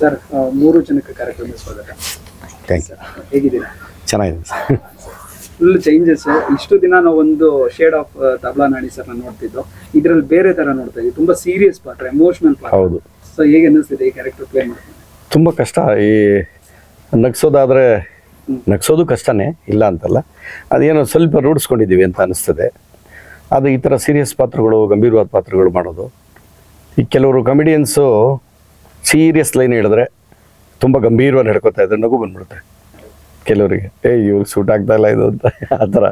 Sir ಮೂರು ಜನಕ್ಕೆ ಕಾರ್ಯಕ್ರಮ ಸ್ವಾಗತ. ಥ್ಯಾಂಕ್ ಯು ಹೇಗಿದ್ದೀರಾ? ಚೆನ್ನಾಗಿದೆ ಸರ್. ಫುಲ್ ಚೇಂಜಸ್ ಇಷ್ಟು ದಿನ ನಾವು ಒಂದು ಶೇಡ್ ಆಫ್ ತಬ್ಲಾ ನಾಡಿ ಸರ್ ನೋಡ್ತಿದ್ದು ಇದರಲ್ಲಿ ಬೇರೆ ತರ ನೋಡ್ತಾ ಇದ್ದೀವಿ. ತುಂಬಾ ಸೀರಿಯಸ್ ಪಾತ್ರ ಎಮೋಷನಲ್ ಹೌದು. ಸೊ ಹೇಗೆ ಅನ್ನಿಸ್ತಿದೆ ಈ ಕ್ಯಾರೆಕ್ಟರ್ ಪ್ಲೇ ಮಾಡ್ತೀನಿ ತುಂಬ ಕಷ್ಟ. ಈ ನಗ್ಸೋದಾದ್ರೆ ನಗ್ಸೋದು ಕಷ್ಟನೇ ಇಲ್ಲ ಅಂತಲ್ಲ. ಅದೇನೋ ಸ್ವಲ್ಪ ರೂಢಿಸ್ಕೊಂಡಿದ್ದೀವಿ ಅಂತ ಅನಿಸ್ತದೆ ಅದು ಈ ಥರ ಸೀರಿಯಸ್ ಪಾತ್ರಗಳು ಗಂಭೀರವಾದ ಪಾತ್ರಗಳು ಮಾಡೋದು. ಈ ಕೆಲವರು ಕಮಿಡಿಯನ್ಸು ಸೀರಿಯಸ್ ಲೈನ್ ಹೇಳಿದ್ರೆ ತುಂಬ ಗಂಭೀರವಾಗಿ ನಡ್ಕೋತಾ ಇದ್ದರೆ ನಗು ಬಂದ್ಬಿಡುತ್ತೆ. ಕೆಲವರಿಗೆ, ಏಯ್, ಇವ್ರಿಗೆ ಸೂಟ್ ಆಗ್ತಾ ಇಲ್ಲ ಇದು ಅಂತ. ಆ ಥರ.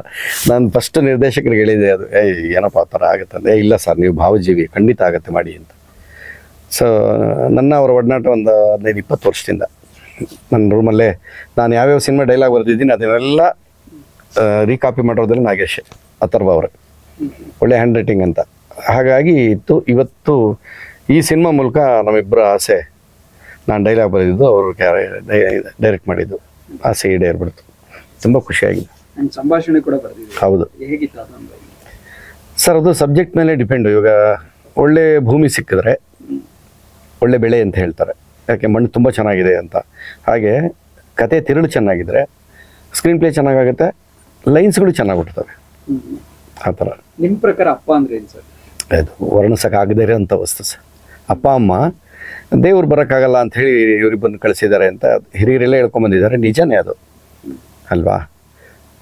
ನಾನು ಫಸ್ಟ್ ನಿರ್ದೇಶಕರಿಗೆ ಹೇಳಿದೆ ಅದು, ಏಯ್, ಏನಪ್ಪ ಆ ಥರ ಆಗುತ್ತೆ ಅಂದರೆ ಏ, ಇಲ್ಲ ಸರ್, ನೀವು ಭಾವಜೀವಿ, ಖಂಡಿತ ಆಗುತ್ತೆ, ಮಾಡಿ ಅಂತ. ಸೊ ನನ್ನ ಅವರ ಒಡನಾಟ ಒಂದು ಹದಿನೈದು, ಇಪ್ಪತ್ತು ವರ್ಷದಿಂದ. ನನ್ನ ರೂಮಲ್ಲೇ ನಾನು ಯಾವ್ಯಾವ ಸಿನಿಮಾ ಡೈಲಾಗ್ ಬರೆದಿದ್ದೀನಿ, ಅದನ್ನೆಲ್ಲ ರೀಕಾಪಿ ಮಾಡೋದ್ರಲ್ಲಿ ನಾಗೇಶ್, ಅಥರ್ವ ಅವರು. ಒಳ್ಳೆ ಹ್ಯಾಂಡ್ ರೈಟಿಂಗ್ ಅಂತ. ಹಾಗಾಗಿ ಇತ್ತು, ಇವತ್ತು ಈ ಸಿನಿಮಾ ಮೂಲಕ ನಮ್ಮಿಬ್ಬರ ಆಸೆ ನಾನು ಡೈಲಾಗ್ ಬರೆದಿದ್ದು ಅವರು ಡೈರೆಕ್ಟ್ ಮಾಡಿದ್ದು. ಆಸೆ ಈಡೇರ್ಬಿಡ್ತು. ತುಂಬ ಖುಷಿಯಾಗಿದೆ. ಸಂಭಾಷಣೆ ಕೂಡ ಹೌದು. ಸರ್ ಅದು ಸಬ್ಜೆಕ್ಟ್ ಮೇಲೆ ಡಿಪೆಂಡು ಇವಾಗ ಒಳ್ಳೆ ಭೂಮಿ ಸಿಕ್ಕಿದ್ರೆ ಒಳ್ಳೆ ಬೆಳೆ ಅಂತ ಹೇಳ್ತಾರೆ. ಯಾಕೆ ಮಣ್ಣು ತುಂಬ ಚೆನ್ನಾಗಿದೆ ಅಂತ. ಹಾಗೆ ಕತೆ ತಿರುಳು ಚೆನ್ನಾಗಿದ್ರೆ ಸ್ಕ್ರೀನ್ ಪ್ಲೇ ಚೆನ್ನಾಗಾಗುತ್ತೆ ಲೈನ್ಸ್ಗಳು ಚೆನ್ನಾಗಿ ಬಿಡ್ತವೆ. ಆ ಥರ. ನಿಮ್ಮ ಪ್ರಕಾರ ಅಪ್ಪ ಅಂದ್ರೆ ಏನು ಸರ್? ಅದು ವರ್ಣಿಸೋಕ್ಕಾಗದೇ ಇರೋಂಥ ವಸ್ತು ಸರ್. ಅಪ್ಪ, ಅಮ್ಮ, ದೇವ್ರು ಬರೋಕ್ಕಾಗಲ್ಲ ಅಂತ ಹೇಳಿ ಬಂದು ಕಳಿಸಿದ್ದಾರೆ ಅಂತ ಹಿರಿಯರೆಲ್ಲ ಹೇಳ್ಕೊಂಬಂದಿದ್ದಾರೆ ನಿಜನೇ ಅದು. ಅಲ್ವಾ?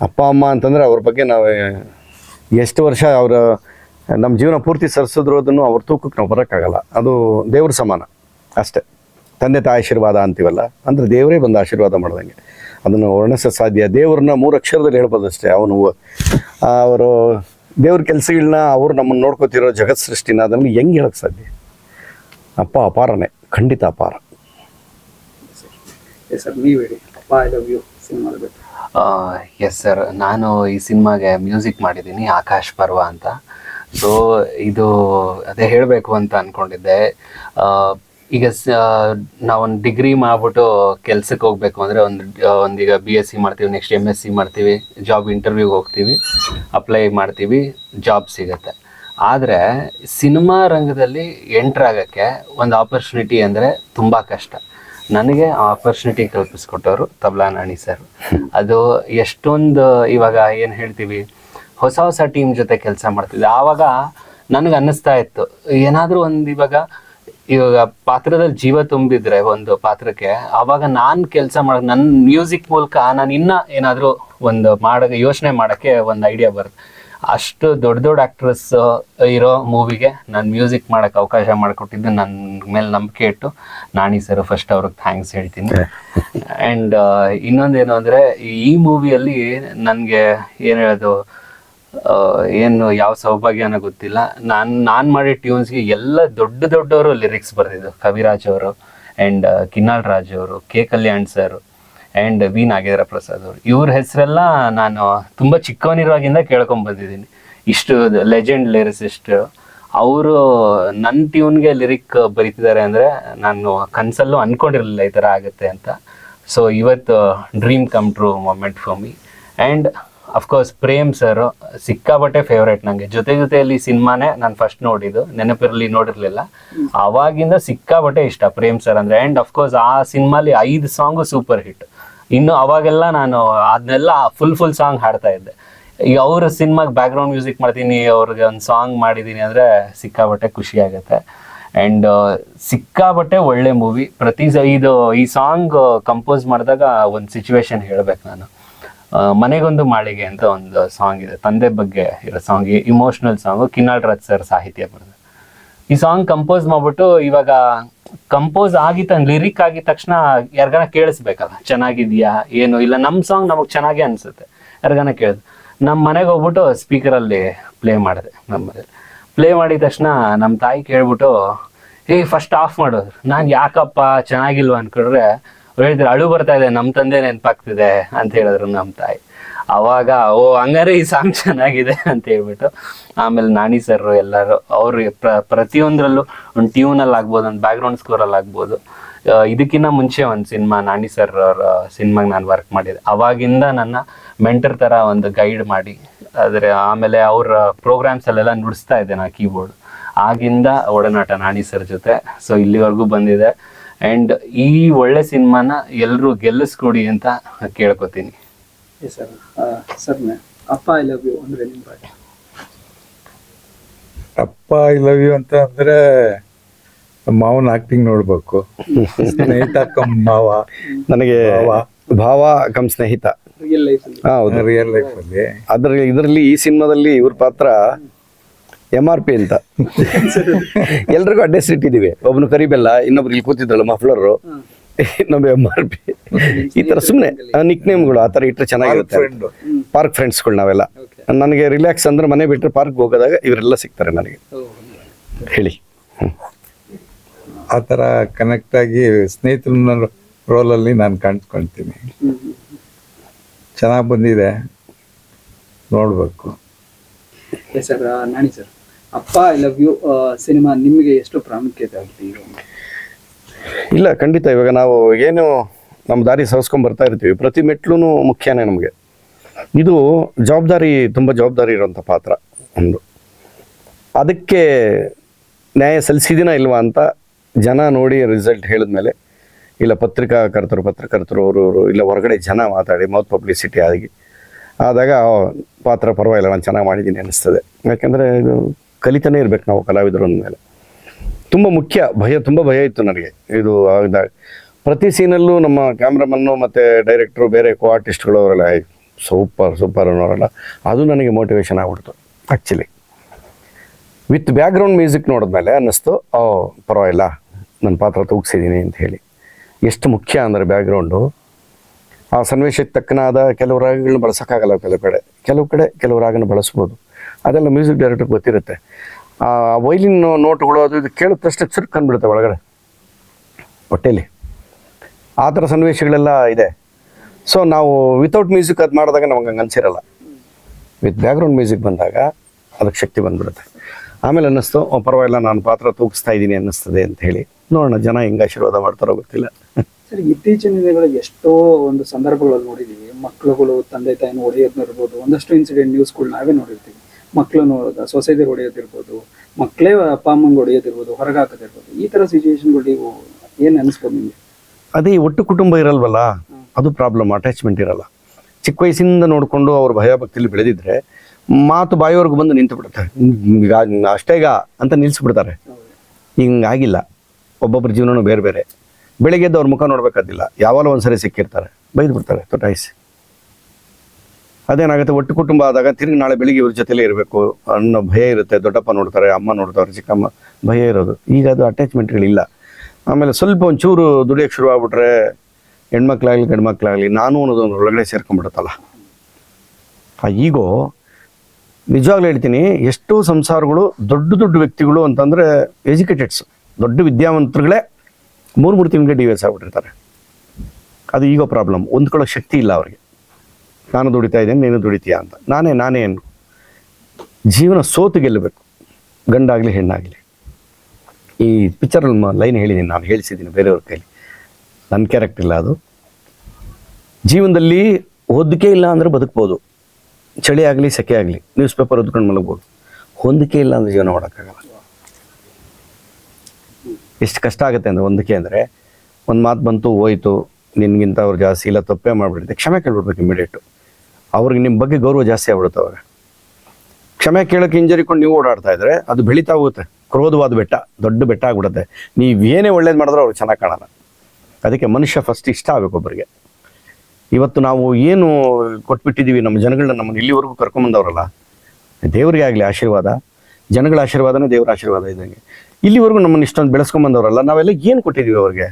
ಅಪ್ಪ, ಅಮ್ಮ ಅಂತಂದರೆ ಅವ್ರ ಬಗ್ಗೆ ನಾವು ಎಷ್ಟು ವರ್ಷ ಅವರ ನಮ್ಮ ಜೀವನ ಪೂರ್ತಿ ಸರಿಸಿದ್ರು ಅದನ್ನು ಅವ್ರ ತೂಕಕ್ಕೆ ನಾವು ಬರೋಕ್ಕಾಗಲ್ಲ. ಅದು ದೇವ್ರ ಸಮಾನ ಅಷ್ಟೇ. ತಂದೆ, ತಾಯಿ ಆಶೀರ್ವಾದ ಅಂತೀವಲ್ಲ? ಅಂದರೆ ದೇವರೇ ಬಂದು ಆಶೀರ್ವಾದ ಮಾಡ್ದಂಗೆ. ಅದನ್ನು ವರ್ಣಿಸ ಸಾಧ್ಯ. ದೇವ್ರನ್ನ ಮೂರು ಅಕ್ಷರದಲ್ಲಿ ಹೇಳ್ಬೋದು ಅಷ್ಟೇ. ಅವನು ಅವರು ದೇವ್ರ ಕೆಲಸಗಳನ್ನ ಅವರು ನಮ್ಮನ್ನು ನೋಡ್ಕೋತಿರೋ ಜಗತ್ ಸೃಷ್ಟಿನ ಅದನ್ನು ಹೆಂಗೆ ಹೇಳೋಕ್ಕೆ ಸಾಧ್ಯ? ಅಪ್ಪ ಅಪಾರನೇ ಖಂಡಿತ ಅಪಾರ. ಎಸ್ ಸರ್ ನಾನು ಈ ಸಿನಿಮಾಗೆ ಮ್ಯೂಸಿಕ್ ಮಾಡಿದ್ದೀನಿ ಆಕಾಶ್ ಪರ್ವ ಅಂತ. ಸೊ ಇದು ಅದೇ ಹೇಳಬೇಕು ಅಂತ ಅಂದ್ಕೊಂಡಿದ್ದೆ ಈಗ ನಾವೊಂದು ಡಿಗ್ರಿ ಮಾಡ್ಬಿಟ್ಟು ಕೆಲ್ಸಕ್ಕೆ ಹೋಗ್ಬೇಕು ಅಂದರೆ ಒಂದು ಒಂದೀಗ ಬಿ ಎಸ್ ಸಿ ಮಾಡ್ತೀವಿ ನೆಕ್ಸ್ಟ್ ಎಂ ಎಸ್ ಸಿ ಮಾಡ್ತೀವಿ ಜಾಬ್ ಇಂಟರ್ವ್ಯೂಗೆ ಹೋಗ್ತೀವಿ ಅಪ್ಲೈ ಮಾಡ್ತೀವಿ ಜಾಬ್ ಸಿಗತ್ತೆ. ಆದರೆ ಸಿನಿಮಾ ರಂಗದಲ್ಲಿ ಎಂಟ್ರ್ ಆಗೋಕ್ಕೆ ಒಂದು ಆಪರ್ಚುನಿಟಿ ಅಂದರೆ ತುಂಬ ಕಷ್ಟ. ನನಗೆ ಆ ಆಪರ್ಚುನಿಟಿ ಕಲ್ಪಿಸ್ಕೊಟ್ಟವರು ತಬ್ಲಾ ನಾಣಿ ಸರ್ ಅದು ಎಷ್ಟೊಂದು ಇವಾಗ ಏನು ಹೇಳ್ತೀವಿ, ಹೊಸ ಹೊಸ ಟೀಮ್ ಜೊತೆ ಕೆಲಸ ಮಾಡ್ತಿದ್ದೆ. ಆವಾಗ ನನಗೆ ಅನ್ನಿಸ್ತಾ ಇತ್ತು, ಏನಾದರೂ ಒಂದು ಇವಾಗ ಇವಾಗ ಪಾತ್ರದಲ್ಲಿ ಜೀವ ತುಂಬಿದ್ರೆ ಒಂದು ಪಾತ್ರಕ್ಕೆ, ಆವಾಗ ನಾನು ಕೆಲಸ ಮಾಡ ನನ್ನ ಮ್ಯೂಸಿಕ್ ಮೂಲಕ ನಾನು ಇನ್ನೂ ಏನಾದರೂ ಒಂದು ಮಾಡ, ಯೋಚನೆ ಮಾಡೋಕ್ಕೆ ಒಂದು ಐಡಿಯಾ ಬರುತ್ತೆ ಅಷ್ಟು ದೊಡ್ಡ ದೊಡ್ಡ ಆಕ್ಟ್ರೆಸ್ ಇರೋ ಮೂವಿಗೆ ನಾನು ಮ್ಯೂಸಿಕ್ ಮಾಡೋಕೆ ಅವಕಾಶ ಮಾಡಿಕೊಟ್ಟಿದ್ದು ನನ್ನ ಮೇಲೆ ನಂಬಿಕೆ ಇಟ್ಟು ನಾಣಿ ಸರ್ ಫಸ್ಟ್ ಅವ್ರಿಗೆ ಥ್ಯಾಂಕ್ಸ್ ಹೇಳ್ತೀನಿ. ಆ್ಯಂಡ್ ಇನ್ನೊಂದೇನು ಅಂದರೆ ಈ ಮೂವಿಯಲ್ಲಿ ನನಗೆ ಏನು ಹೇಳೋದು ಏನು ಯಾವ ಸೌಭಾಗ್ಯನ ಗೊತ್ತಿಲ್ಲ. ನಾನು ನಾನು ಮಾಡಿದ ಟ್ಯೂನ್ಸ್ಗೆ ಎಲ್ಲ ದೊಡ್ಡ ದೊಡ್ಡವರು ಲಿರಿಕ್ಸ್ ಬರೆದಿದ್ದು. ಕವಿರಾಜ್ ಅವರು ಆ್ಯಂಡ್ ಕಿನ್ನಾಳ್ ರಾಜ್ ಅವರು K Kalyan sir and V Nagendra Prasad ಅವರು. ಇವ್ರ ಹೆಸರೆಲ್ಲ ನಾನು ತುಂಬ ಚಿಕ್ಕವನಿರುವಾಗಿಂದ ಕೇಳ್ಕೊಂಬಂದಿದ್ದೀನಿ ಇಷ್ಟು ಲೆಜೆಂಡ್ ಲಿರಿಸಿಸ್ಟ್ ಅವರು ನನ್ನ ಟ್ಯೂನ್ಗೆ ಲಿರಿಕ್ ಬರೀತಿದ್ದಾರೆ ಅಂದರೆ ನಾನು ಕನಸಲ್ಲೂ ಅಂದ್ಕೊಂಡಿರಲಿಲ್ಲ ಈ ಥರ ಆಗುತ್ತೆ ಅಂತ. ಸೊ ಇವತ್ತು dream come true moment for me and of course Prem sir ಸಿಕ್ಕಾಬಟ್ಟೆ ಫೇವ್ರೇಟ್ ನನಗೆ ಜೊತೆ ಜೊತೆಯಲ್ಲಿ ಸಿನಿಮಾನೇ ನಾನು ಫಸ್ಟ್ ನೋಡಿದ್ದು. ನೆನಪಿರಲಿ ನೋಡಿರಲಿಲ್ಲ. ಅವಾಗಿಂದ ಸಿಕ್ಕಾಬಟ್ಟೆ ಇಷ್ಟ ಪ್ರೇಮ್ ಸರ್ ಅಂದರೆ. ಆ್ಯಂಡ್ ಅಫ್ಕೋರ್ಸ್ ಆ ಸಿನಿಮಾಲಿ ಐದು ಸಾಂಗು ಸೂಪರ್ ಹಿಟ್ ಇನ್ನು ಅವಾಗೆಲ್ಲ ನಾನು ಅದನ್ನೆಲ್ಲ ಫುಲ್ ಫುಲ್ ಸಾಂಗ್ ಹಾಡ್ತಾ ಇದ್ದೆ. ಈಗ ಅವ್ರ ಸಿನಿಮಾಗೆ ಬ್ಯಾಕ್ಗ್ರೌಂಡ್ ಮ್ಯೂಸಿಕ್ ಮಾಡ್ತೀನಿ, ಅವ್ರಿಗೆ ಒಂದು ಸಾಂಗ್ ಮಾಡಿದ್ದೀನಿ ಅಂದರೆ ಸಿಕ್ಕಾಬಟ್ಟೆ ಖುಷಿ ಆಗುತ್ತೆ. ಆ್ಯಂಡ್ ಸಿಕ್ಕಾಬಟ್ಟೆ ಒಳ್ಳೆ ಮೂವಿ ಪ್ರತಿ ಇದು, ಈ ಸಾಂಗ್ ಕಂಪೋಸ್ ಮಾಡಿದಾಗ ಒಂದು ಸಿಚುವೇಶನ್ ಹೇಳ್ಬೇಕು ನಾನು. ಮನೆಗೊಂದು ಮಾಳಿಗೆ ಅಂತ ಒಂದು ಸಾಂಗ್ ಇದೆ. ತಂದೆ ಬಗ್ಗೆ ಇರೋ song emotional song Kinnal Raj sir ಸಾಹಿತ್ಯ ಬರೆದ. ಈ ಸಾಂಗ್ ಕಂಪೋಸ್ ಮಾಡ್ಬಿಟ್ಟು ಇವಾಗ ಕಂಪೋಸ್ ಆಗಿತ್ತ ಲಿರಿಕ್ ಆಗಿದ ತಕ್ಷಣ ಯಾರಿಗಾನ ಕೇಳಿಸ್ಬೇಕಲ್ಲ, ಚೆನ್ನಾಗಿದ್ಯಾ, ಏನು, ಇಲ್ಲ ನಮ್ಮ ಸಾಂಗ್ ನಮಗೆ ಚೆನ್ನಾಗೇ ಅನ್ಸುತ್ತೆ. ಯಾರ್ಗಾನ ಕೇಳಿದ್. ನಮ್ಮ ಮನೆಗೆ ಹೋಗ್ಬಿಟ್ಟು ಸ್ಪೀಕರಲ್ಲಿ ಪ್ಲೇ ಮಾಡಿದೆ ನಮ್ಮ ಮನೇಲಿ. ಪ್ಲೇ ಮಾಡಿದ ತಕ್ಷಣ ನಮ್ಮ ತಾಯಿ ಕೇಳ್ಬಿಟ್ಟು ಏ ಫಸ್ಟ್ ಆಫ್ ಮಾಡೋದು ನಾನು ಯಾಕಪ್ಪ ಚೆನ್ನಾಗಿಲ್ವ? ಅನ್ಕೊಂಡ್ರೆ ಹೇಳಿದ್ರು, ಅಳು ಬರ್ತಾ ಇದೆ ನಮ್ಮ ತಂದೆ ನೆನಪಾಗ್ತಿದೆ, ಅಂತ ಹೇಳಿದ್ರು ನಮ್ಮ ತಾಯಿ. ಅವಾಗ, ಓ, ಹಂಗಾರೆ ಈ ಸಾಂಗ್ ಚೆನ್ನಾಗಿದೆ ಅಂತ ಹೇಳ್ಬಿಟ್ಟು, ಆಮೇಲೆ ನಾಣಿ ಸರ್ ಎಲ್ಲರೂ ಅವ್ರಿಗೆ ಪ್ರ, ಪ್ರತಿಯೊಂದರಲ್ಲೂ ಒಂದು ಟ್ಯೂನಲ್ಲಿ ಆಗ್ಬೋದು, ಒಂದು ಬ್ಯಾಕ್ಗ್ರೌಂಡ್ ಸ್ಕೋರಲ್ಲಿ ಆಗ್ಬೋದು. ಇದಕ್ಕಿಂತ ಮುಂಚೆ ಒಂದು ಸಿನಿಮಾ, ನಾಣಿ ಸರ್ ಅವರ ಸಿನಿಮಾಗೆ ನಾನು ವರ್ಕ್ ಮಾಡಿದೆ. ಅವಾಗಿಂದ ನನ್ನ ಮೆಂಟರ್ ಥರ ಒಂದು ಗೈಡ್ ಮಾಡಿ, ಆದರೆ ಆಮೇಲೆ ಅವರ ಪ್ರೋಗ್ರಾಮ್ಸಲ್ಲೆಲ್ಲ ನುಡಿಸ್ತಾ ಇದ್ದೆ ನಾ ಕೀಬೋರ್ಡ್ ಆಗಿಂದ ಒಡನಾಟ ನಾಣಿ ಸರ್ ಜೊತೆ ಸೊ ಇಲ್ಲಿವರೆಗೂ ಬಂದಿದೆ. ಅಂಡ್ ಈ ಒಳ್ಳೆ ಸಿನಿಮಾನ ಎಲ್ಲರೂ ಗೆಲ್ಲಿಸ್ಕೊಡಿ ಅಂತ ಕೇಳ್ಕೊತೀನಿ. Sir sir Appa I love you ಅಂದ್ರೆ ನಿಮ್ಮ ಬಗ್ಗೆ ಅಪ್ಪ ಐ ಲವ್ ಯು ಅಂತ ಅಂದ್ರೆ ಮಾವನ ಆಕ್ಟಿಂಗ್ ನೋಡ್ಬೇಕು. ಸ್ನೇಹಿತ ಕಮ್ ಮಾವ. ನನಗೆ ಭಾವ. ಭಾವ ಕಮ್ ಸ್ನೇಹಿತ. ಹೌದು. ರಿಯಲ್ ಲೈಫ್ ಅಲ್ಲಿ. ಅದ್ರ ಇದರಲ್ಲಿ ಈ ಸಿನಿಮಾದಲ್ಲಿ ಇವ್ರ ಪಾತ್ರ ಎಂ ಆರ್ ಪಿ ಅಂತ. ಎಲ್ರಿಗೂ ಅಡ್ರೆಸ್ ಇಟ್ಟಿದ್ದೀವಿ. ಒಬ್ಬನು ಕರಿಬೆಲ್ಲ ಇನ್ನೊಬ್ರು ಇಲ್ಲಿ ಕೂತಿದ್ರಲ್ಲ ಮಫ್ಲರು. ಇನ್ನೊಬ್ಬ ಎಂ ಆರ್ ಪಿ ಈ ತರ ಸುಮ್ಮನೆ ನಿಕ್ ನೇಮ್ಗಳು ಆ ಥರ ಇಟ್ಟರೆ ಚೆನ್ನಾಗಿರುತ್ತೆ. ಫ್ರೆಂಡ್ ಪಾರ್ಕ್ ಫ್ರೆಂಡ್ಸ್ಗಳು ನಾವೆಲ್ಲ. ನನಗೆ ರಿಲ್ಯಾಕ್ಸ್ ಅಂದ್ರೆ ಮನೆ ಬಿಟ್ಟರೆ ಪಾರ್ಕ್ ಹೋಗೋದಾಗ ಇವರೆಲ್ಲ ಸಿಗ್ತಾರೆ ನನಗೆ. ಹೇಳಿ. ಆ ಥರ ಕನೆಕ್ಟ್ ಆಗಿ ಸ್ನೇಹಿತನ ರೋಲಲ್ಲಿ ನಾನು ಕಾಣಿಸ್ಕೊಳ್ತೀನಿ ಚೆನ್ನಾಗಿ ಬಂದಿದೆ. ನೋಡ್ಬೇಕು. Sir Nani sir Appa I love you cinema ನಿಮಗೆ ಎಷ್ಟು ಪ್ರಾಮುಖ್ಯತೆ ಆಗುತ್ತೆ ಈಗ ಇಲ್ಲ, ಖಂಡಿತ. ಇವಾಗ ನಾವು ಏನು ನಮ್ಮ ದಾರಿ ಸವಸ್ಕೊಂಡ್ ಬರ್ತಾ ಇರ್ತೀವಿ. ಪ್ರತಿ ಮೆಟ್ಲು ಮುಖ್ಯನೇ ನಮಗೆ. ಇದು ಜವಾಬ್ದಾರಿ, ತುಂಬ ಜವಾಬ್ದಾರಿ ಇರುವಂಥ ಪಾತ್ರ ಒಂದು ಅದಕ್ಕೆ ನ್ಯಾಯ ಸಲ್ಲಿಸಿದಿನ ಇಲ್ವಾ ಅಂತ ಜನ ನೋಡಿ ರಿಸಲ್ಟ್ ಹೇಳಿದ್ಮೇಲೆ, ಇಲ್ಲ, ಪತ್ರಿಕಾಕರ್ತರು, ಪತ್ರಕರ್ತರು, ಅವರು ಅವರು, ಇಲ್ಲ, ಹೊರಗಡೆ ಜನ ಮಾತಾಡಿ ಮೌತ್ ಪಬ್ಲಿಸಿಟಿ ಆಗಿ. ಆದಾಗ ಪಾತ್ರ ಪರವಾಗಿಲ್ಲ, ನಾನು ಚೆನ್ನಾಗಿ ಮಾಡಿದ್ದೀನಿ ಅನ್ನಿಸ್ತದೆ. ಯಾಕೆಂದರೆ ಇದು ಕಲಿತಾನೆ ಇರ್ಬೇಕು ನಾವು ಕಲಾವಿದರು ಅಂದಮೇಲೆ. ತುಂಬ ಮುಖ್ಯ ಭಯ, ತುಂಬ ಭಯ ಇತ್ತು ನನಗೆ. ಇದು ಆಗ ಪ್ರತಿ ಸೀನಲ್ಲೂ ನಮ್ಮ ಕ್ಯಾಮ್ರಾಮನ್ನು ಮತ್ತು ಡೈರೆಕ್ಟ್ರು ಬೇರೆ ಕೋ ಆರ್ಟಿಸ್ಟ್ಗಳು ಅವರೆಲ್ಲ ಸೂಪರ್ ಸೂಪರ್ ಅನ್ನೋರೆಲ್ಲ. ಅದು ನನಗೆ ಮೋಟಿವೇಶನ್ ಆಗ್ಬಿಡ್ತು ಆ್ಯಕ್ಚುಲಿ ವಿತ್ ಬ್ಯಾಕ್ಗ್ರೌಂಡ್ ಮ್ಯೂಸಿಕ್ ನೋಡಿದ್ಮೇಲೆ ಅನ್ನಿಸ್ತು, ಓ, ಪರವಾಗಿಲ್ಲ, ನನ್ನ ಪಾತ್ರ ತೂಗಿಸಿದ್ದೀನಿ ಅಂತ ಹೇಳಿ. ಎಷ್ಟು ಮುಖ್ಯ ಅಂದರೆ ಬ್ಯಾಕ್ಗ್ರೌಂಡು ಆ ಸನ್ನಿವೇಶಕ್ಕೆ ತಕ್ಕನಾದ ಕೆಲವು ರಾಗಗಳನ್ನ ಬಳಸೋಕ್ಕಾಗಲ್ಲ, ಕೆಲವು ಕಡೆ. ಕೆಲವು ಕಡೆ ಕೆಲವು ರಾಗನ ಬಳಸ್ಬೋದು. ಅದೆಲ್ಲ ಮ್ಯೂಸಿಕ್ ಡೈರೆಕ್ಟರ್ ಗೊತ್ತಿರುತ್ತೆ. ಆ ವೈಲಿನ್ ನೋಟ್ಗಳು ಅದು ಇದು ಕೇಳಿದ ತಕ್ಷಣ ಚುರುಕ್ ಅಂದ್ಬಿಡುತ್ತೆ ಒಳಗಡೆ. ಹೊಟ್ಟೆಯಲ್ಲಿ ಆ ಥರ ಸನ್ನಿವೇಶಗಳೆಲ್ಲ ಇದೆ. ಸೊ ನಾವು ವಿತೌಟ್ ಮ್ಯೂಸಿಕ್ ಅದು ಮಾಡಿದಾಗ ನಮಗೆ ಹಂಗೆ ಅನ್ಸಿರಲ್ಲ. ವಿತ್ ಬ್ಯಾಕ್ಗ್ರೌಂಡ್ ಮ್ಯೂಸಿಕ್ ಬಂದಾಗ ಅದಕ್ಕೆ ಶಕ್ತಿ ಬಂದ್ಬಿಡುತ್ತೆ. ಆಮೇಲೆ ಅನ್ನಿಸ್ತು ಪರವಾಗಿಲ್ಲ, ನಾನು ಪಾತ್ರ ತೂಗಿಸ್ತಾ ಇದ್ದೀನಿ ಅನ್ನಿಸ್ತದೆ ಅಂತ ಹೇಳಿ. ನೋಡೋಣ, ಜನ ಹೆಂಗೆ ಆಶೀರ್ವಾದ ಮಾಡ್ತಾರೋ ಗೊತ್ತಿಲ್ಲ. ಸರ್, ಇತ್ತೀಚಿನ ದಿನಗಳಲ್ಲಿ ಎಷ್ಟೋ ಒಂದು ಸಂದರ್ಭಗಳಲ್ಲಿ ನೋಡಿದ್ದೀವಿ ಮಕ್ಕಳುಗಳು ತಂದೆ ತಾಯಿನ ಹೊಡೆಯೋದಿರ್ಬೋದು ಒಂದಷ್ಟು ಇನ್ಸಿಡೆಂಟ್ ನ್ಯೂಸ್ಗಳು ನಾವೇ ನೋಡಿರ್ತೀವಿ. ಮಕ್ಕಳನ್ನು ಸೊಸೈಟಿ ಹೊಡೆಯೋದಿರ್ಬೋದು ಮಕ್ಕಳೇ ಅಪ್ಪ ಅಮ್ಮಂಗೆ ಹೊಡೆಯೋದಿರ್ಬೋದು ಹೊರಗೆ ಹಾಕೋದಿರ್ಬೋದು ಈ ಥರ ಸಿಚುವೇಶನ್ಗಳು ನೀವು ಏನು ಅನಿಸ್ಬೋದು ನಿಮಗೆ? ಅದೇ ಒಟ್ಟು ಕುಟುಂಬ ಇರಲ್ವಲ್ಲ ಅದು ಪ್ರಾಬ್ಲಮ್ ಅಟ್ಯಾಚ್ಮೆಂಟ್ ಇರಲ್ಲ. ಚಿಕ್ಕ ವಯಸ್ಸಿಂದ ನೋಡಿಕೊಂಡು ಅವ್ರ ಭಯ ಭಕ್ತಿಲಿ ಬೆಳೆದಿದ್ರೆ ಮಾತು ಬಾಯಿವರೆಗೂ ಬಂದು ನಿಂತು ಬಿಡುತ್ತೆ ಈಗ ಅಷ್ಟೇಗ ಅಂತ ನಿಲ್ಲಿಸ್ಬಿಡ್ತಾರೆ ಹಿಂಗಾಗಿಲ್ಲ ಒಬ್ಬೊಬ್ಬರ ಜೀವನನೂ ಬೇರೆ ಬೇರೆ. ಬೆಳಿಗ್ಗೆದ್ದು ಅವ್ರ ಮುಖ ನೋಡಬೇಕಾದಿಲ್ಲ. ಯಾವಾಗಲೂ ಒಂದ್ಸರಿ ಸಿಕ್ಕಿರ್ತಾರೆ. ಬೈದು ಬಿಡ್ತಾರೆ ತೊಟಾಯಿಸಿ ಅದೇನಾಗುತ್ತೆ? ಒಟ್ಟು ಕುಟುಂಬ ಆದಾಗ ತಿರುಗಿ ನಾಳೆ ಬೆಳಿಗ್ಗೆ ಇವ್ರ ಜೊತೆಲೇ ಇರಬೇಕು ಅನ್ನೋ ಭಯ ಇರುತ್ತೆ. ದೊಡ್ಡಪ್ಪ ನೋಡ್ತಾರೆ, ಅಮ್ಮ ನೋಡ್ತಾರೆ, ಚಿಕ್ಕಮ್ಮ ಭಯ ಇರೋದು. ಈಗ ಅದು ಅಟ್ಯಾಚ್ಮೆಂಟ್ಗಳಿಲ್ಲ ಆಮೇಲೆ ಸ್ವಲ್ಪ ಒಂಚೂರು ದುಡಿಯೋಕ್ಕೆ ಶುರು ಆಗ್ಬಿಟ್ರೆ ಹೆಣ್ಮಕ್ಳಾಗಲಿ, ಗಂಡ್ಮಕ್ಳಾಗಲಿ ನಾನು ಅನ್ನೋದೊಂದು ಒಳಗಡೆ ಸೇರ್ಕೊಂಡ್ಬಿಡುತ್ತಲ್ಲ. ಆ ಈಗೋ, ನಿಜವಾಗ್ಲೂ ಹೇಳ್ತೀನಿ, ಎಷ್ಟೋ ಸಂಸಾರಗಳು ದೊಡ್ಡ ದೊಡ್ಡ ವ್ಯಕ್ತಿಗಳು ಅಂತಂದರೆ ಎಜುಕೇಟೆಡ್ಸ್ ದೊಡ್ಡ ವಿದ್ಯಾವಂತರುಗಳೇ ಮೂರು ಮೂರು ತಿಂಗಳಿಗೆ ಡಿವೈಸ್ ಆಗ್ಬಿಟ್ಟಿರ್ತಾರೆ. ಅದು ಈಗೋ ಪ್ರಾಬ್ಲಮ್ ಹೊಂದ್ಕೊಳ್ಳೋ ಶಕ್ತಿ ಇಲ್ಲ ಅವ್ರಿಗೆ. ನಾನು ದುಡಿತಾ ಇದ್ದೇನೆ, ನೀನು ದುಡಿತೀಯ ಅಂತ. ನಾನೇ ನಾನೇ ಏನು? ಜೀವನ ಸೋತು ಗೆಲ್ಲಬೇಕು. ಗಂಡಾಗಲಿ, ಹೆಣ್ಣಾಗಲಿ. ಈ ಪಿಕ್ಚರಲ್ಲಿ ಲೈನ್ ಹೇಳಿದ್ದೀನಿ ನಾನು ಹೇಳಿಸಿದ್ದೀನಿ ಬೇರೆಯವ್ರ ಕೈಲಿ. ನನ್ನ ಕ್ಯಾರೆಕ್ಟರ್ ಇಲ್ಲ ಅದು. ಜೀವನದಲ್ಲಿ ಹೊದಿಕೆ ಇಲ್ಲ ಅಂದರೆ ಬದುಕ್ಬೋದು. ಚಳಿ ಆಗಲಿ, ಸೆಕೆ ಆಗಲಿ ನ್ಯೂಸ್ ಪೇಪರ್ ಓದ್ಕೊಂಡು ಮಲಗ್ಬೋದು. ಹೊಂದಿಕೆ ಇಲ್ಲ ಅಂದರೆ ಜೀವನ ಮಾಡೋಕ್ಕಾಗಲ್ಲ. ಎಷ್ಟು ಕಷ್ಟ ಆಗುತ್ತೆ ಅಂದರೆ ಹೊಂದಿಕೆ ಅಂದರೆ ಒಂದು ಮಾತು ಬಂತು, ಹೋಯ್ತು, ನಿನ್ಗಿಂತ ಅವ್ರು ಜಾಸ್ತಿ ಇಲ್ಲ, ತಪ್ಪೇ ಮಾಡಿಬಿಡುತ್ತೆ ಕ್ಷಮೆ ಕಂಡುಬಿಡ್ಬೇಕು ಇಮಿಡಿಯೇಟು ಅವ್ರಿಗೆ ನಿಮ್ಮ ಬಗ್ಗೆ ಗೌರವ ಜಾಸ್ತಿ ಆಗ್ಬಿಡುತ್ತೆ ಅವಾಗ ಕ್ಷಮೆ ಕೇಳೋಕೆ ಹಿಂಜರಿಕೊಂಡು ನೀವು ಓಡಾಡ್ತಾ ಇದ್ರೆ ಅದು ಬೆಳೀತಾ ಹೋಗುತ್ತೆ. ಕ್ರೋಧವಾದ ಬೆಟ್ಟ, ದೊಡ್ಡ ಬೆಟ್ಟ ಆಗ್ಬಿಡುತ್ತೆ. ನೀವು ಏನೇ ಒಳ್ಳೇದು ಮಾಡಿದ್ರೆ ಅವ್ರಿಗೆ ಚೆನ್ನಾಗಿ ಕಾಣಲ್ಲ. ಅದಕ್ಕೆ ಮನುಷ್ಯ ಫಸ್ಟ್ ಇಷ್ಟ ಆಗಬೇಕು ಒಬ್ಬರಿಗೆ ಇವತ್ತು ನಾವು ಏನು ಕೊಟ್ಬಿಟ್ಟಿದ್ದೀವಿ ನಮ್ಮ ಜನಗಳನ್ನ ನಮ್ಮನ್ನು ಇಲ್ಲಿವರೆಗೂ ಕರ್ಕೊಂಬಂದವ್ರಲ್ಲ ದೇವರಿಗೆ ಆಗಲಿ ಆಶೀರ್ವಾದ. ಜನಗಳ ಆಶೀರ್ವಾದನೇ ದೇವರ ಆಶೀರ್ವಾದ ಇದ್ದಂಗೆ. ಇಲ್ಲಿವರೆಗೂ ನಮ್ಮನ್ನು ಇಷ್ಟೊಂದು ಬೆಳೆಸ್ಕೊಂಬಂದವರಲ್ಲ ನಾವೆಲ್ಲ ಏನು ಕೊಟ್ಟಿದ್ದೀವಿ ಅವ್ರಿಗೆ?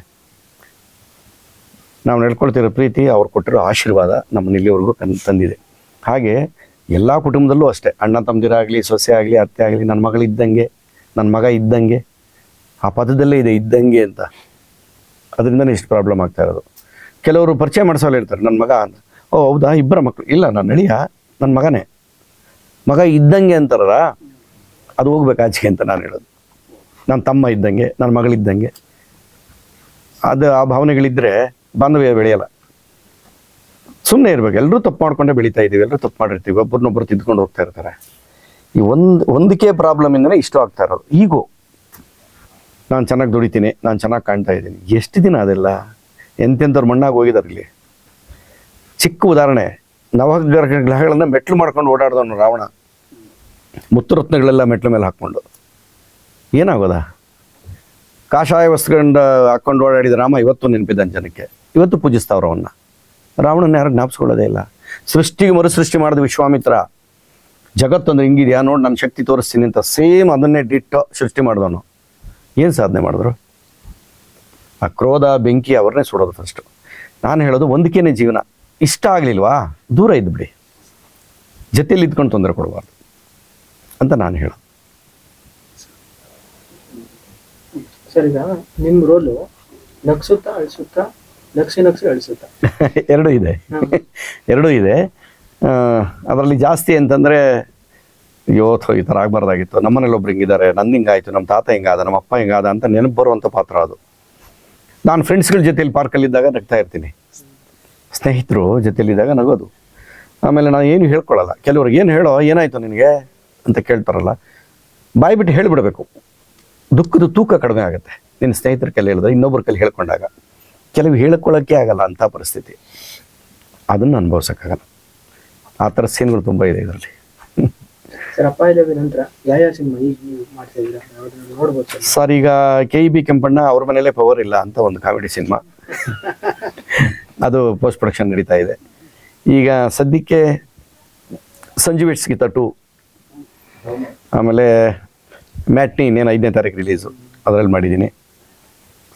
ನಾವು ನಡ್ಕೊಳ್ತಿರೋ ಪ್ರೀತಿ ಅವ್ರು ಕೊಟ್ಟಿರೋ ಆಶೀರ್ವಾದ ನಮ್ಮ ಇಲ್ಲಿವರೆಗೂ ತಂದಿದೆ. ಹಾಗೆ ಎಲ್ಲ ಕುಟುಂಬದಲ್ಲೂ ಅಷ್ಟೇ. ಅಣ್ಣ ತಮ್ಮದಿರಾಗಲಿ, ಸೊಸೆ ಆಗಲಿ, ಅತ್ತೆ ಆಗಲಿ ನನ್ನ ಮಗಳು ಇದ್ದಂಗೆ ನನ್ನ ಮಗ ಇದ್ದಂಗೆ, ಆ ಪದದಲ್ಲೇ ಇದೆ ಇದ್ದಂಗೆ ಅಂತ. ಅದರಿಂದನೇ ಇಷ್ಟು ಪ್ರಾಬ್ಲಮ್ ಆಗ್ತಾ ಇರೋದು. ಕೆಲವರು ಪರಿಚಯ ಮಾಡಿಸೋಲ್ಲ ಇರ್ತಾರೆ ನನ್ನ ಮಗ ಅಂತ. ಓ, ಹೌದಾ? ಇಬ್ಬರ ಮಕ್ಕಳು ಇಲ್ಲ, ನಾನು ಅಳಿಯ ನನ್ನ ಮಗನೇ. ಮಗ ಇದ್ದಂಗೆ ಅಂತಾರಲ್ಲ, ಅದು ಹೋಗ್ಬೇಕು ಆಚೆಗೆ ಅಂತ ನಾನು ಹೇಳೋದು. ನನ್ನ ತಮ್ಮ ಇದ್ದಂಗೆ ನನ್ನ ಮಗಳಿದ್ದಂಗೆ. ಅದು ಆ ಭಾವನೆಗಳಿದ್ದರೆ ಬಾಂಧವ್ಯ ಬೆಳೆಯಲ್ಲ. ಸುಮ್ಮನೆ ಇರ್ಬೇಕು. ಎಲ್ಲರೂ ತಪ್ಪು ಮಾಡ್ಕೊಂಡೆ ಬೆಳೀತಾ ಇದ್ದೀವಿ. ಎಲ್ಲರೂ ತಪ್ಪು ಮಾಡಿರ್ತೀವಿ. ಒಬ್ಬರನ್ನೊಬ್ಬರು ತಿದ್ಕೊಂಡು ಹೋಗ್ತಾ ಇರ್ತಾರೆ. ಈ ಒಂದು ಒಂದಕ್ಕೆ ಪ್ರಾಬ್ಲಮ್ ಇಂದನೇ ಇಷ್ಟು ಆಗ್ತಾ ಇರೋದು. ಈಗೋ, ನಾನು ಚೆನ್ನಾಗಿ ದುಡಿತೀನಿ. ನಾನು ಚೆನ್ನಾಗಿ ಕಾಣ್ತಾ ಇದ್ದೀನಿ. ಎಷ್ಟು ದಿನ ಅದೆಲ್ಲ? ಎಂತೆಂಥವ್ರು ಮಣ್ಣಾಗಿ ಹೋಗಿದ್ದಾರೆ ಚಿಕ್ಕ ಉದಾಹರಣೆ. ನವಗ್ರಹಗಳನ್ನ ಮೆಟ್ಲು ಮಾಡ್ಕೊಂಡು ಓಡಾಡ್ದವನು ರಾವಣ. ಮುತ್ತುರತ್ನಗಳೆಲ್ಲ ಮೆಟ್ಲ ಮೇಲೆ ಹಾಕ್ಕೊಂಡು. ಏನಾಗೋದ? ಕಾಷಾಯ ವಸ್ತುಗಳಿಂದ ಹಾಕ್ಕೊಂಡು ಓಡಾಡಿದ ರಾಮ ಇವತ್ತು ನೆನಪಿದ್ದಾನೆ ಜನಕ್ಕೆ. ಇವತ್ತು ಪೂಜಿಸ್ತಾವ್ರು ಅವನ್ನ ರಾವಣನ ಯಾರು ಜ್ಞಾಪಿಸ್ಕೊಳ್ಳೋದೇ ಇಲ್ಲ. ಸೃಷ್ಟಿಗೆ ಮರುಸೃಷ್ಟಿ ಮಾಡಿದ ವಿಶ್ವಾಮಿತ್ರ. ಜಗತ್ತೊಂದು ಹಿಂಗಿದೆಯಾ? ನೋಡಿ ನನ್ನ ಶಕ್ತಿ ತೋರಿಸ್ತೀನಿ ಅಂತ ಸೇಮ್ ಅದನ್ನೇ ಡಿಟ್ಟು ಸೃಷ್ಟಿ ಮಾಡಿದವನು. ಏನು ಸಾಧನೆ ಮಾಡಿದ್ರು? ಆ ಕ್ರೋಧ, ಬೆಂಕಿ ಅವ್ರನ್ನೇ ಸುಡೋದು ಫಸ್ಟು ನಾನು ಹೇಳೋದು ಒಂದಕ್ಕೇನೆ ಜೀವನ. ಇಷ್ಟ ಆಗಲಿಲ್ವಾ? ದೂರ ಇದ್ಬಿಡಿ ಜೊತೆಯಲ್ಲಿ ಇದ್ಕೊಂಡು ತೊಂದರೆ ಕೊಡಬಾರ್ದು ಅಂತ ನಾನು ಹೇಳೋದು. ಸರ್ ಈಗ ನಿಮ್ ರೋಲು ನಗ್ಸುತ್ತಾ, ಅಳಿಸುತ್ತಾ? ನಗ್ಸಿ ಲಕ್ಷ ಅಳಿಸುತ್ತಾ. ಎರಡೂ ಇದೆ. ಎರಡೂ ಇದೆ. ಅದರಲ್ಲಿ ಜಾಸ್ತಿ ಅಂತಂದರೆ ಯೋಥೋ ಈ ಥರ ಆಗಬಾರ್ದಾಗಿತ್ತು. ನಮ್ಮನೇಲಿ ಒಬ್ರು ಹಿಂಗಿದ್ದಾರೆ ನನ್ನ ಹಿಂಗಾಯ್ತು ನಮ್ಮ ತಾತ ಹಿಂಗಾದ ನಮ್ಮ ಅಪ್ಪ ಹಿಂಗಾದ ಅಂತ ನೆನಪು ಬರುವಂಥ ಪಾತ್ರ ಅದು. ನಾನು ಫ್ರೆಂಡ್ಸ್ಗಳ ಜೊತೆಲಿ ಪಾರ್ಕಲ್ಲಿದ್ದಾಗ ನಗ್ತಾ ಇರ್ತೀನಿ. ಸ್ನೇಹಿತರು ಜೊತೆಲಿದ್ದಾಗ ನಗೋದು. ಆಮೇಲೆ ನಾನು ಏನು ಹೇಳ್ಕೊಳ್ಳಲ್ಲ ಕೆಲವ್ರಿಗೆ ಏನು ಹೇಳೋ ಏನಾಯಿತು ನಿನಗೆ? ಅಂತ ಕೇಳ್ತಾರಲ್ಲ. ಬಾಯಿ ಬಿಟ್ಟು ಹೇಳಿಬಿಡಬೇಕು. ದುಃಖದ ತೂಕ ಕಡಿಮೆ ಆಗುತ್ತೆ. ನಿನ್ನ ಸ್ನೇಹಿತರ ಕೈಲಿ ಹೇಳಿದ್ರೆ ಇನ್ನೊಬ್ಬರ ಕೈಲಿ ಹೇಳ್ಕೊಂಡಾಗ. ಕೆಲವು ಹೇಳ್ಕೊಳ್ಳೋಕ್ಕೆ ಆಗಲ್ಲ ಅಂಥ ಪರಿಸ್ಥಿತಿ. ಅದನ್ನು ಅನುಭವಿಸೋಕ್ಕಾಗಲ್ಲ. ಆ ಥರ ಸೀನ್ಗಳು ತುಂಬ ಇದೆ ಇದರಲ್ಲಿ. ಸರ್ ಈಗ ಕೆ ಇ ಬಿ ಕೆಂಪಣ್ಣ ಅವ್ರ ಮನೇಲೆ ಪವರ್ ಇಲ್ಲ ಅಂತ ಒಂದು ಕಾಮಿಡಿ ಸಿನಿಮಾ. ಅದು ಪೋಸ್ಟ್ ಪ್ರೊಡಕ್ಷನ್ ನಡೀತಾ ಇದೆ. ಈಗ ಸದ್ಯಕ್ಕೆ ಸಂಜು ಇಟ್ಸ್ ಗೀತ ಟು. ಆಮೇಲೆ ಮ್ಯಾಟ್ನಿ ಇನ್ನೇನು ಐದನೇ ತಾರೀಕು ರಿಲೀಸು. ಅದರಲ್ಲಿ ಮಾಡಿದ್ದೀನಿ.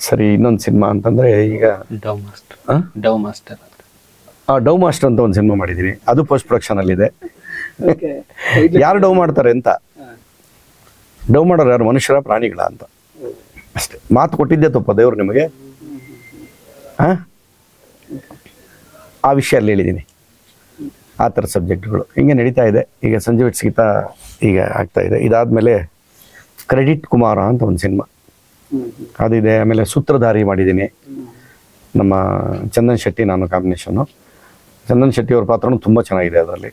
ಸರಿ ಇನ್ನೊಂದು ಸಿನಿಮಾ ಅಂತಂದರೆ ಈಗ ಡವ್ ಮಾಸ್ಟರ್ ಡೌ ಡವ್ ಮಾಸ್ಟರ್ ಆ, ಡವ್ ಮಾಸ್ಟರ್ ಅಂತ ಒಂದು ಸಿನಿಮಾ ಮಾಡಿದ್ದೀನಿ ಅದು ಪೋಸ್ಟ್ ಪ್ರೊಡಕ್ಷನಲ್ಲಿದೆ ಓಕೆ ಯಾರು ಡವ್ ಮಾಡ್ತಾರೆ ಅಂತ? ಡವ್ ಮಾಡೋರು ಯಾರು? ಮನುಷ್ಯರ ಪ್ರಾಣಿಗಳ ಅಂತ. ಅಷ್ಟೇ. ಮಾತು ಕೊಟ್ಟಿದ್ದೆ ತಪ್ಪ ದೇವ್ರು ನಿಮಗೆ. ಆ? ಆ ವಿಷಯ ಅಲ್ಲಿ ಹೇಳಿದ್ದೀನಿ ಆ ಥರ ಸಬ್ಜೆಕ್ಟ್ಗಳು. ಹಿಂಗೆ ನಡೀತಾ ಇದೆ. ಈಗ ಸಂಜೀವಿಟ್ ಗೀತಾ ಈಗ ಆಗ್ತಾ ಇದೆ. ಇದಾದಮೇಲೆ ಕ್ರೆಡಿಟ್ ಕುಮಾರ ಅಂತ ಒಂದು ಸಿನಿಮಾ. ಅದಿದೆ. ಆಮೇಲೆ ಸೂತ್ರಧಾರಿ ಮಾಡಿದ್ದೀನಿ. ನಮ್ಮ ಚಂದನ್ ಶೆಟ್ಟಿ ನಾನು ಕಾಂಬಿನೇಷನ್ನು ಚಂದನ್ ಶೆಟ್ಟಿ ಅವ್ರ ಪಾತ್ರನೂ ತುಂಬ ಚೆನ್ನಾಗಿದೆ ಅದರಲ್ಲಿ.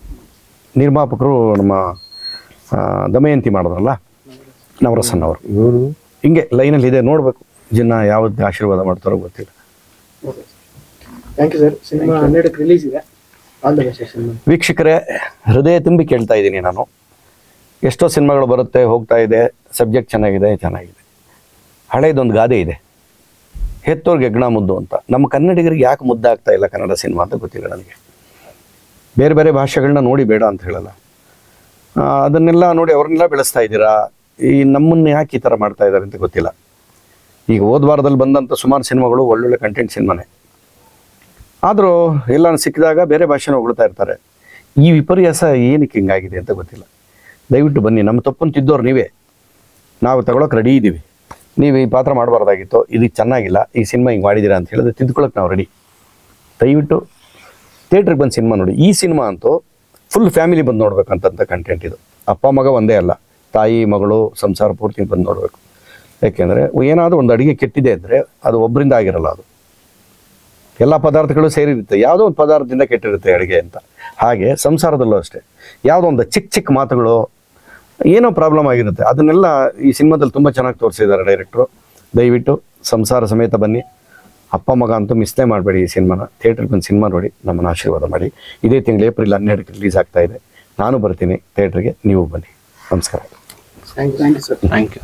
ನಿರ್ಮಾಪಕರು ನಮ್ಮ ದಮಯಂತಿ ಮಾಡಿದ್ರಲ್ಲ ನವರಸನ್ ಅವರು. ಇವರು? ಹಿಂಗೆ ಲೈನಲ್ಲಿ ಇದೆ ನೋಡಬೇಕು. ಜನ ಯಾವ್ದು ಆಶೀರ್ವಾದ ಮಾಡ್ತಾರೋ ಗೊತ್ತಿಲ್ಲ. ವೀಕ್ಷಕರೇ ಹೃದಯ ತುಂಬಿ ಕೇಳ್ತಾ ಇದ್ದೀನಿ ನಾನು. ಎಷ್ಟೋ ಸಿನಿಮಾಗಳು ಬರುತ್ತೆ ಹೋಗ್ತಾ ಇದೆ ಸಬ್ಜೆಕ್ಟ್ ಚೆನ್ನಾಗಿದೆ ಚೆನ್ನಾಗಿದೆ. ಹಳೇದೊಂದು ಗಾದೆ ಇದೆ. ಹೆತ್ತೋರ್ಗೆ ಹೆಗ್ಣ ಮುದ್ದು ಅಂತ. ನಮ್ಮ ಕನ್ನಡಿಗರಿಗೆ ಯಾಕೆ ಮುದ್ದಾಗ್ತಾ ಇಲ್ಲ ಕನ್ನಡ ಸಿನಿಮಾ ಅಂತ ಗೊತ್ತಿಲ್ಲ ನನಗೆ. ಬೇರೆ ಬೇರೆ ಭಾಷೆಗಳನ್ನ ನೋಡಿ ಬೇಡ ಅಂತ ಹೇಳಲ್ಲ. ಅದನ್ನೆಲ್ಲ ನೋಡಿ ಅವ್ರನ್ನೆಲ್ಲ ಬೆಳೆಸ್ತಾ ಇದ್ದೀರಾ? ಈ ನಮ್ಮನ್ನ ಯಾಕೆ ಈ ಥರ ಮಾಡ್ತಾ ಇದ್ದಾರೆ ಅಂತ ಗೊತ್ತಿಲ್ಲ. ಈಗ ಹೋದ ವಾರದಲ್ಲಿ ಬಂದಂಥ ಸುಮಾರು ಸಿನಿಮಾಗಳು ಒಳ್ಳೊಳ್ಳೆ ಕಂಟೆಂಟ್ ಸಿನಿಮಾನೇ. ಆದರೂ ಎಲ್ಲ ಸಿಕ್ಕಿದಾಗ ಬೇರೆ ಭಾಷೆನ ಹೊಗಳ್ತಾ ಇರ್ತಾರೆ. ಈ ವಿಪರ್ಯಾಸ ಏನಕ್ಕೆ ಹಿಂಗಾಗಿದೆ ಅಂತ ಗೊತ್ತಿಲ್ಲ. ದಯವಿಟ್ಟು ಬನ್ನಿ, ನಮ್ಮ ತಪ್ಪನ್ನು ತಿದ್ದೋರು ನೀವೇ. ನಾವು ತಗೊಳಕ್ಕೆ ರೆಡಿ ಇದ್ದೀವಿ ನೀವು ಈ ಪಾತ್ರ ಮಾಡಬಾರ್ದಾಗಿತ್ತು, ಇದು ಚೆನ್ನಾಗಿಲ್ಲ, ಈ ಸಿನಿಮಾ ಹಿಂಗೆ ಮಾಡಿದ್ದೀರಾ ಅಂತ ಹೇಳಿದ್ರೆ ತಿದ್ಕೊಳ್ಳೋಕೆ ನಾವು ರೆಡಿ ದಯವಿಟ್ಟು ಥಿಯೇಟ್ರಿಗೆ ಬಂದು ಸಿನಿಮಾ ನೋಡಿ. ಈ ಸಿನಿಮಾ ಅಂತೂ ಫುಲ್ ಫ್ಯಾಮಿಲಿ ಬಂದು ನೋಡ್ಬೇಕಂತ ಕಂಟೆಂಟ್ ಇದು. ಅಪ್ಪ, ಮಗ ಒಂದೇ ಅಲ್ಲ. ತಾಯಿ, ಮಗಳು, ಸಂಸಾರ ಪೂರ್ತಿ ಬಂದು ನೋಡಬೇಕು. ಯಾಕೆಂದರೆ ಏನಾದರೂ ಒಂದು ಅಡುಗೆ ಕೆಟ್ಟಿದೆ ಅಂದರೆ ಅದು ಒಬ್ಬರಿಂದ ಆಗಿರಲ್ಲ ಅದು. ಎಲ್ಲ ಪದಾರ್ಥಗಳು ಸೇರಿರುತ್ತೆ. ಯಾವುದೋ ಒಂದು ಪದಾರ್ಥದಿಂದ ಕೆಟ್ಟಿರುತ್ತೆ ಅಡುಗೆ ಅಂತ. ಹಾಗೆ ಸಂಸಾರದಲ್ಲೂ ಅಷ್ಟೇ. ಯಾವುದೋ ಒಂದು ಚಿಕ್ಕ ಚಿಕ್ಕ ಮಾತುಗಳು ಏನೋ ಪ್ರಾಬ್ಲಮ್ ಆಗಿರುತ್ತೆ. ಅದನ್ನೆಲ್ಲ ಈ ಸಿನಿಮಾದಲ್ಲಿ ತುಂಬ ಚೆನ್ನಾಗಿ ತೋರಿಸಿದ್ದಾರೆ ಡೈರೆಕ್ಟ್ರು ದಯವಿಟ್ಟು ಸಂಸಾರ ಸಮೇತ ಬನ್ನಿ. ಅಪ್ಪ ಮಗ ಅಂತೂ ಮಿಸ್ನೇ ಮಾಡಬೇಡಿ ಈ ಸಿನಿಮಾನ. ಥಿಯೇಟ್ರಿಗೆ ಬಂದು ಸಿನಿಮಾ ನೋಡಿ ನಮ್ಮನ್ನು ಆಶೀರ್ವಾದ ಮಾಡಿ. ಇದೇ ತಿಂಗಳು ಏಪ್ರಿಲ್ ಹನ್ನೆರಡಕ್ಕೆ ರಿಲೀಸ್ ಆಗ್ತಾ ಇದೆ. ನಾನು ಬರ್ತೀನಿ ಥಿಯೇಟ್ರಿಗೆ ನೀವು ಬನ್ನಿ. ನಮಸ್ಕಾರ. Thank you thank you sir thank you